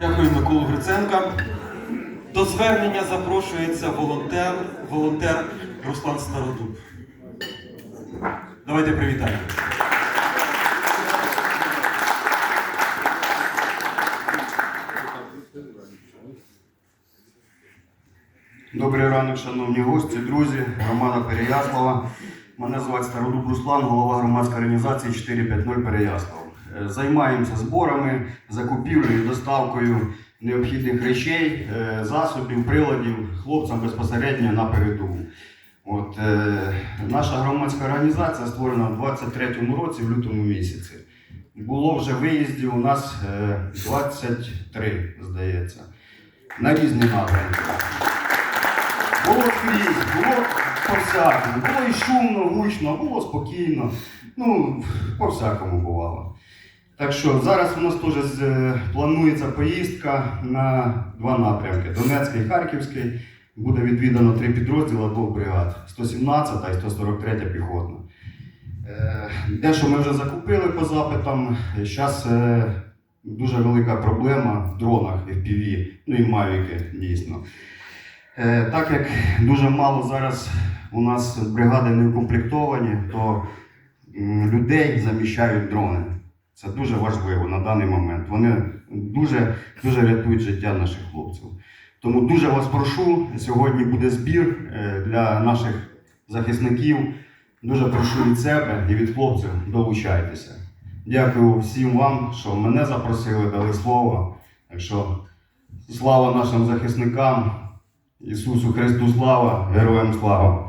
Дякую Миколу Гриценка. До звернення запрошується волонтер, волонтер Руслан Стародуб. Давайте привітаємо. Добрий ранок, шановні гості, друзі, громада Переяслава. Мене звати Стародуб Руслан, голова громадської організації 450 Переяслав. Е, Займаємося зборами, закупівлею, доставкою необхідних речей, е, засобів, приладів хлопцям безпосередньо на передову. От, е, наша громадська організація створена в 23-му році, в лютому місяці. Було вже виїздів у нас е, 23, здається, на різні напрямки. Було скрізь, було по-всякому. Було і шумно, гучно, було спокійно. Ну, по-всякому бувало. Так що зараз у нас теж е, планується поїздка на два напрямки: Донецький і Харківський. Буде відвідано три підрозділи двох бригад: 117 і 143 піхотна. Е, Дещо ми вже закупили по запитам. Зараз дуже велика проблема в дронах FPV, ну і Мавіки дійсно. Е, Так як дуже мало зараз у нас бригади не укомплектовані, то людей заміщають дрони. Це дуже важливо на даний момент. Вони дуже, дуже рятують життя наших хлопців. Тому дуже вас прошу, сьогодні буде збір е, для наших захисників. Дуже прошу від себе і від хлопців, долучайтеся. Дякую всім вам, що мене запросили, дали слово. Так що слава нашим захисникам, Ісусу Христу слава, героям слава!